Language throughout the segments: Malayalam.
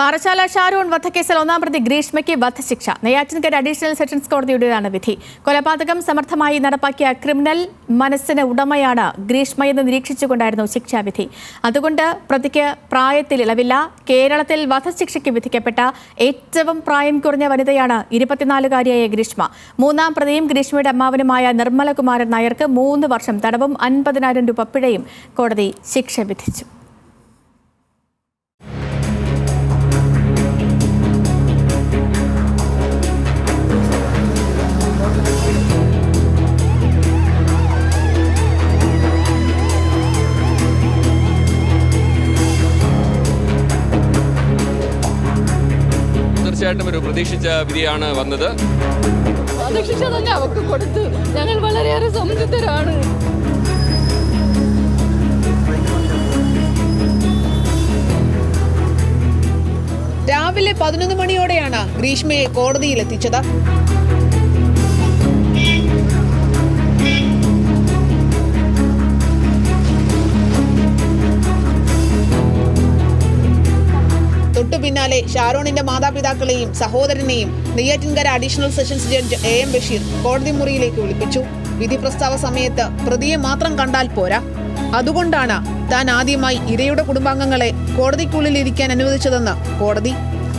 പാറശാല ഷാരൂൺ വധക്കേസിൽ ഒന്നാം പ്രതി ഗ്രീഷ്മയ്ക്ക് വധശിക്ഷ. നെയ്യാറ്റിൻകര അഡീഷണൽ സെഷൻസ് കോടതിയുടേതാണ് വിധി. കൊലപാതകം സമർത്ഥമായി നടപ്പാക്കിയ ക്രിമിനൽ മനസ്സിന് ഉടമയാണ് ഗ്രീഷ്മയെന്ന് നിരീക്ഷിച്ചുകൊണ്ടായിരുന്നു ശിക്ഷാവിധി. അതുകൊണ്ട് പ്രതിക്ക് പ്രായത്തിൽ ഇളവില്ല. കേരളത്തിൽ വധശിക്ഷയ്ക്ക് വിധിക്കപ്പെട്ട ഏറ്റവും പ്രായം കുറഞ്ഞ വനിതയാണ് ഇരുപത്തിനാലുകാരിയായ ഗ്രീഷ്മ. മൂന്നാം പ്രതിയും ഗ്രീഷ്മയുടെ അമ്മാവനുമായ നിർമ്മലകുമാരൻ നായർക്ക് മൂന്ന് വർഷം തടവും അൻപതിനായിരം രൂപ പിഴയും കോടതി ശിക്ഷ വിധിച്ചു. തീർച്ചയായിട്ടും ഒരു പ്രതീക്ഷിച്ച വിധിയാണ് വന്നത്. വധശിക്ഷ തന്നെ കൊടുത്തു. ഞങ്ങൾ വളരെയേറെ സംതൃപ്തരാണ്. രാവിലെ പതിനൊന്ന് മണിയോടെയാണ് ഗ്രീഷ്മയെ കോടതിയിൽ എത്തിച്ചത് തൊട്ടു പിന്നാലെ ഷാരോണിന്റെ മാതാപിതാക്കളെയും സഹോദരനെയും Neyyattinkara additional sessions judge A M Basheer കോടതി മുറിയിലേക്ക് വിളിപ്പിച്ചു. വിധി പ്രസ്താവ സമയത്ത് പ്രതിയെ മാത്രം കണ്ടാൽ പോരാ. അതുകൊണ്ടാണ് താൻ ആദ്യമായി ഇരയുടെ കുടുംബാംഗങ്ങളെ കോടതിക്കുള്ളിൽ ഇരിക്കാൻ അനുവദിച്ചതെന്ന് കോടതി.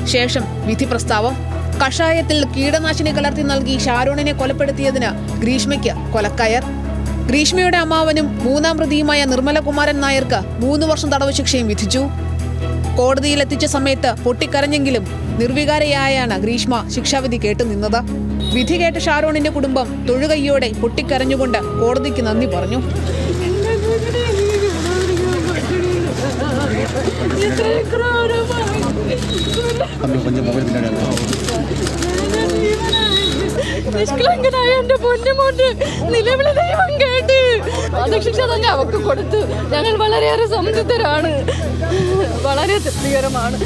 ശേഷം വിധി പ്രസ്താവം. കഷായത്തിൽ കീടനാശിനി കലർത്തി നൽകി ഷാരോണിനെ കൊലപ്പെടുത്തിയതിന് ഗ്രീഷ്മയ്ക്ക് കൊലക്കയർ. ഗ്രീഷ്മയുടെ അമ്മാവനും മൂന്നാം പ്രതിയുമായ നിർമ്മലകുമാരൻ നായർക്ക് മൂന്ന് വർഷം തടവ് ശിക്ഷയും വിധിച്ചു. കോടതിയിൽ എത്തിച്ച സമയത്ത് പൊട്ടിക്കരഞ്ഞെങ്കിലും നിർവികാരയായാണ് ഗ്രീഷ്മ ശിക്ഷാവിധി കേട്ടു നിന്നത്. വിധി കേട്ട ഷാരോണിന്റെ കുടുംബം തൊഴുകയ്യോടെ പൊട്ടിക്കരഞ്ഞുകൊണ്ട് കോടതിക്ക് നന്ദി പറഞ്ഞു. ഇത്രയും ക്രൂരമായി. നിഷ്കളങ്കനായ എന്റെ പൊന്നുമോട്ട് നിലവിളി ദൈവം കേട്ട്. വധശിക്ഷ തന്നെ അവർക്ക് കൊടുത്തു ഞങ്ങൾ വളരെയേറെ സംതൃപ്തരാണ്. വളരെ തൃപ്തികരമാണ്.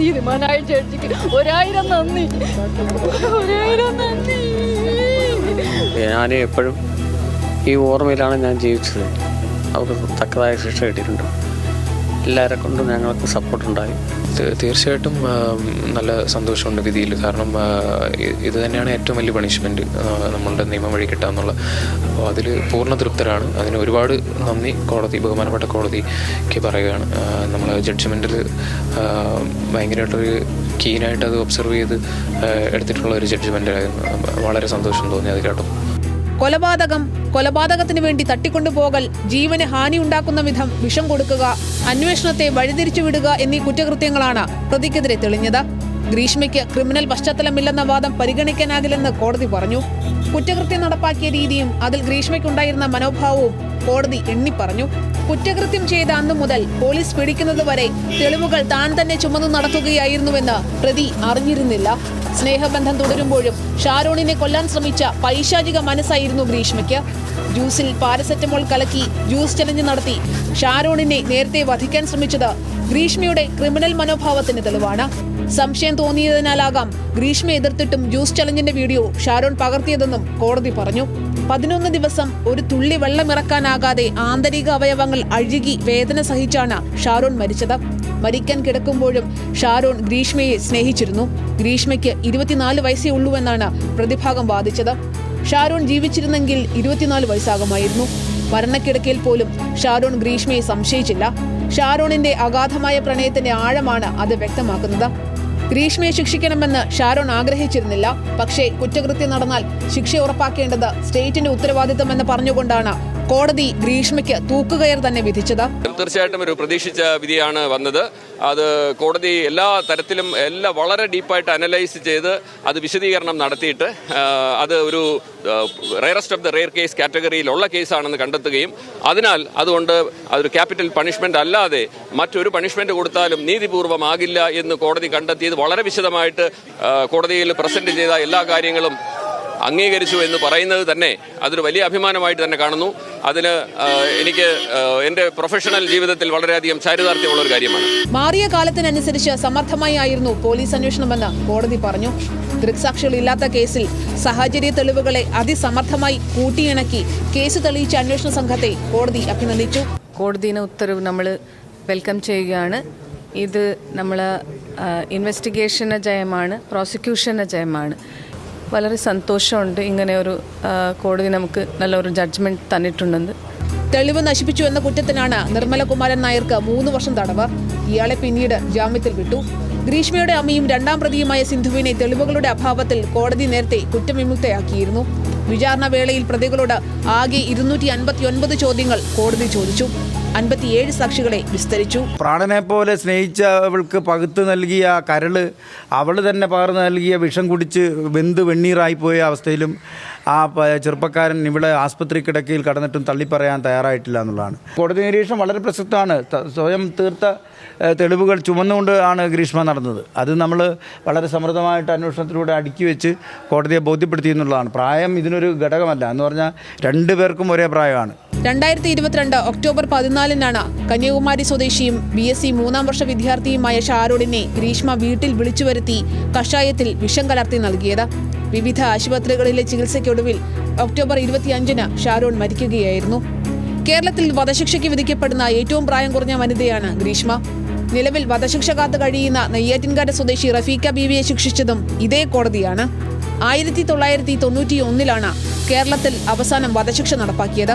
നീതിമാനായ ചേച്ചിക്ക് ഒരായിരം നന്ദി. ഒരായിരം നന്ദി. ഞാൻ എപ്പോഴും ഈ ഓർമ്മയിലാണ് ഞാൻ ജീവിച്ചത്. അവർക്ക് തക്കതായ ശിക്ഷ കിട്ടിയിട്ടുണ്ട്. എല്ലാവരെ കൊണ്ടും ഞങ്ങൾക്ക് സപ്പോർട്ടുണ്ടായി തീർച്ചയായിട്ടും നല്ല സന്തോഷമുണ്ട് വിധിയിൽ. കാരണം ഇത് തന്നെയാണ് ഏറ്റവും വലിയ പണിഷ്മെന്റ് നമ്മളുടെ നിയമം വഴി കിട്ടാന്നുള്ള അപ്പോൾ അതിൽ പൂർണ തൃപ്തരാണ്. അതിന് ഒരുപാട് നന്ദി കോടതി ബഹുമാനപ്പെട്ട കോടതിക്ക് പറയുകയാണ്. നമ്മൾ ജഡ്ജ്മെന്റിൽ ഭയങ്കരമായിട്ടൊരു കീനായിട്ട് അത് ഒബ്സർവ് ചെയ്ത് എടുത്തിട്ടുള്ള ഒരു ജഡ്ജ്മെന്റായിരുന്നു വളരെ സന്തോഷം തോന്നി അത് കേട്ടോ കൊലപാതകം കൊലപാതകത്തിന് വേണ്ടി തട്ടിക്കൊണ്ടുപോകൽ ജീവന് ഹാനി ഉണ്ടാക്കുന്ന വിധം വിഷം കൊടുക്കുക അന്വേഷണത്തെ വഴിതിരിച്ചുവിടുക എന്നീ കുറ്റകൃത്യങ്ങളാണ് പ്രതിക്കെതിരെ തെളിഞ്ഞത്. ഗ്രീഷ്മയ്ക്ക് ക്രിമിനൽ പശ്ചാത്തലമില്ലെന്ന വാദം പരിഗണിക്കാനാകില്ലെന്ന് കോടതി പറഞ്ഞു. കുറ്റകൃത്യം നടപ്പാക്കിയ രീതിയും അതിൽ ഗ്രീഷ്മയ്ക്കുണ്ടായിരുന്ന മനോഭാവവും കോടതി എണ്ണിപ്പറഞ്ഞു. കുറ്റകൃത്യം ചെയ്ത അന്നു മുതൽ പോലീസ് പിടിക്കുന്നത് വരെ തെളിവുകൾ താൻ തന്നെ ചുമന്നു നടത്തുകയായിരുന്നുവെന്ന് പ്രതി അറിഞ്ഞിരുന്നില്ല. സ്നേഹബന്ധം തുടരുമ്പോഴും ഷാരോണിനെ കൊല്ലാൻ ശ്രമിച്ച പൈശാചിക മനസ്സായിരുന്നു ഗ്രീഷ്മയ്ക്ക്. ജ്യൂസിൽ പാരസെറ്റമോൾ കലക്കി ജ്യൂസ് ചലഞ്ച് നടത്തി ഷാരോണിനെ നേരത്തെ വധിക്കാൻ ശ്രമിച്ചത് ഗ്രീഷ്മയുടെ ക്രിമിനൽ മനോഭാവത്തിന് തെളിവാണ്. സംശയം തോന്നിയതിനാലാകാം ഗ്രീഷ്മ എതിർത്തിട്ടും ജ്യൂസ് ചലഞ്ചിന്റെ വീഡിയോ ഷാരോൺ പകർത്തിയതെന്നും കോടതി പറഞ്ഞു. പതിനൊന്ന് ദിവസം ഒരു തുള്ളി വെള്ളമിറക്കാനാകാതെ ആന്തരിക അവയവങ്ങൾ അഴുകി വേദന സഹിച്ചാണ് ഷാരോൺ മരിച്ചത്. മരിക്കാൻ കിടക്കുമ്പോഴും ഷാരോൺ ഗ്രീഷ്മയെ സ്നേഹിച്ചിരുന്നു. ഗ്രീഷ്മയ്ക്ക് ഇരുപത്തിനാല് വയസ്സേ ഉള്ളൂവെന്നാണ് പ്രതിഭാഗം വാദിച്ചത്. ഷാരോൺ ജീവിച്ചിരുന്നെങ്കിൽ ഇരുപത്തിനാല് വയസ്സാകുമായിരുന്നു. മരണക്കിടക്കയിൽ പോലും ഷാരോൺ ഗ്രീഷ്മയെ സംശയിച്ചില്ല. ഷാരോണിന്റെ അഗാധമായ പ്രണയത്തിന്റെ ആഴമാണ് അത് വ്യക്തമാക്കുന്നത്. ഗ്രീഷ്മയെ ശിക്ഷിക്കണമെന്ന് ഷാരോൺ ആഗ്രഹിച്ചിരുന്നില്ല. പക്ഷേ കുറ്റകൃത്യം നടന്നാൽ ശിക്ഷ ഉറപ്പാക്കേണ്ടത് സ്റ്റേറ്റിന്റെ ഉത്തരവാദിത്തമെന്ന് പറഞ്ഞുകൊണ്ടാണ് കോടതി ഗ്രീഷ്മയ്ക്ക് തൂക്കുകയർ തന്നെ വിധിച്ചത്. തീർച്ചയായിട്ടും ഒരു പ്രതീക്ഷിച്ച വിധിയാണ് വന്നത്. അത് കോടതി എല്ലാ തരത്തിലും എല്ലാം വളരെ ഡീപ്പായിട്ട് അനലൈസ് ചെയ്ത് അത് വിശദീകരണം നടത്തിയിട്ട് അത് ഒരു rarest of the rare case കാറ്റഗറിയിലുള്ള കേസാണെന്ന് കണ്ടെത്തുകയും അതിനാൽ അതുകൊണ്ട് അതൊരു ക്യാപിറ്റൽ പണിഷ്മെന്റ് അല്ലാതെ മറ്റൊരു പണിഷ്മെന്റ് കൊടുത്താലും നീതിപൂർവമാകില്ല എന്ന് കോടതി കണ്ടെത്തിയത് വളരെ വിശദമായിട്ട് കോടതിയിൽ പ്രസന്റ് ചെയ്ത എല്ലാ കാര്യങ്ങളും അംഗീകരിച്ചു എന്ന് പറയുന്നത് തന്നെ അതൊരു വലിയ അഭിമാനമായിട്ട് തന്നെ കാണുന്നു. അതിന് എനിക്ക് എന്റെ പ്രൊഫഷണൽ ജീവിതത്തിൽ വളരെയധികം ചാരിതാർത്ഥ്യമുള്ള ഒരു കാര്യമാണ്. മാറിയ കാലത്തിനനുസരിച്ച് സമർത്ഥമായി ആയിരുന്നു പോലീസ് അന്വേഷണമെന്ന് കോടതി പറഞ്ഞു. ദൃക്സാക്ഷികളില്ലാത്ത കേസിൽ സാഹചര്യ തെളിവുകളെ അതിസമർത്ഥമായി കൂട്ടിയിണക്കി കേസ് തെളിയിച്ച അന്വേഷണ സംഘത്തെ കോടതി അഭിനന്ദിച്ചു. കോടതിയുടെ ഉത്തരവ് നമ്മൾ വെൽക്കം ചെയ്യുകയാണ്. ഇത് നമ്മൾ ഇൻവെസ്റ്റിഗേഷന് ജയമാണ് പ്രോസിക്യൂഷന് ജയമാണ്. വളരെ സന്തോഷമുണ്ട് ഇങ്ങനെ ഒരു കോടതി നമുക്ക് നല്ലൊരു ജഡ്ജ്മെന്റ് തന്നിട്ടുണ്ടെന്ന്. തെളിവ് നശിപ്പിച്ചു എന്ന കുറ്റത്തിനാണ് നിർമ്മലകുമാരൻ നായർക്ക് മൂന്ന് വർഷം തടവ്. ഇയാളെ പിന്നീട് ജാമ്യത്തിൽ വിട്ടു. ഗ്രീഷ്മയുടെ അമ്മയും രണ്ടാം പ്രതിയുമായ സിന്ധുവിനെ തെളിവുകളുടെ അഭാവത്തിൽ കോടതി നേരത്തെ കുറ്റവിമുക്തയാക്കിയിരുന്നു. വിചാരണ വേളയിൽ പ്രതികളോട് ആകെ ഇരുന്നൂറ്റി ചോദ്യങ്ങൾ കോടതി ചോദിച്ചു. അൻപത്തിയേഴ് സാക്ഷികളെ വിസ്തരിച്ചു. പ്രാണനെ പോലെ സ്നേഹിച്ച അവൾക്ക് പകുത്ത് നൽകിയ കരൾ അവൾ തന്നെ പകർന്നു നൽകിയ വിഷം കുടിച്ച് വെന്ത് വെണ്ണീറായിപ്പോയ അവസ്ഥയിലും ആ ചെറുപ്പക്കാരൻ ഇവിടെ ആസ്പത്രി കിടക്കയിൽ കടന്നിട്ടും തള്ളിപ്പറയാൻ തയ്യാറായിട്ടില്ല എന്നുള്ളതാണ്. കോടതി നിരീക്ഷണം വളരെ പ്രസക്തമാണ്. സ്വയം തീർത്ത തെളിവുകൾ ചുമന്നുകൊണ്ട് ആണ് ഗ്രീഷ്മ നടന്നത്. അത് നമ്മൾ വളരെ സമൃദ്ധമായിട്ട് അന്വേഷണത്തിലൂടെ അടുക്കി വെച്ച് കോടതിയെ ബോധ്യപ്പെടുത്തി എന്നുള്ളതാണ്. പ്രായം ഇതിനൊരു ഘടകമല്ല. എന്ന് പറഞ്ഞാൽ രണ്ടു പേർക്കും ഒരേ പ്രായമാണ്. രണ്ടായിരത്തി ഇരുപത്തിരണ്ട് ഒക്ടോബർ പതിനാലിനാണ് കന്യാകുമാരി സ്വദേശിയും ബി എസ് സി മൂന്നാം വർഷ വിദ്യാർത്ഥിയുമായ ഷാരോണിനെ ഗ്രീഷ്മ വീട്ടിൽ വിളിച്ചു വരുത്തി കഷായത്തിൽ വിഷം കലർത്തി നൽകിയത്. വിവിധ ആശുപത്രികളിലെ ചികിത്സയ്ക്കൊടുവിൽ ഒക്ടോബർ ഇരുപത്തിയഞ്ചിന് ഷാരോൺ മരിക്കുകയായിരുന്നു. കേരളത്തിൽ വധശിക്ഷയ്ക്ക് വിധിക്കപ്പെടുന്ന ഏറ്റവും പ്രായം കുറഞ്ഞ വനിതയാണ് ഗ്രീഷ്മ. നിലവിൽ വധശിക്ഷ കാത്ത് കഴിയുന്ന നെയ്യാറ്റിൻകാട് സ്വദേശി റഫീക്ക ബീവിയെ ശിക്ഷിച്ചതും ഇതേ കോടതിയാണ്. ആയിരത്തി തൊള്ളായിരത്തി തൊണ്ണൂറ്റി ഒന്നിലാണ് കേരളത്തിൽ അവസാനം വധശിക്ഷ നടപ്പാക്കിയത്.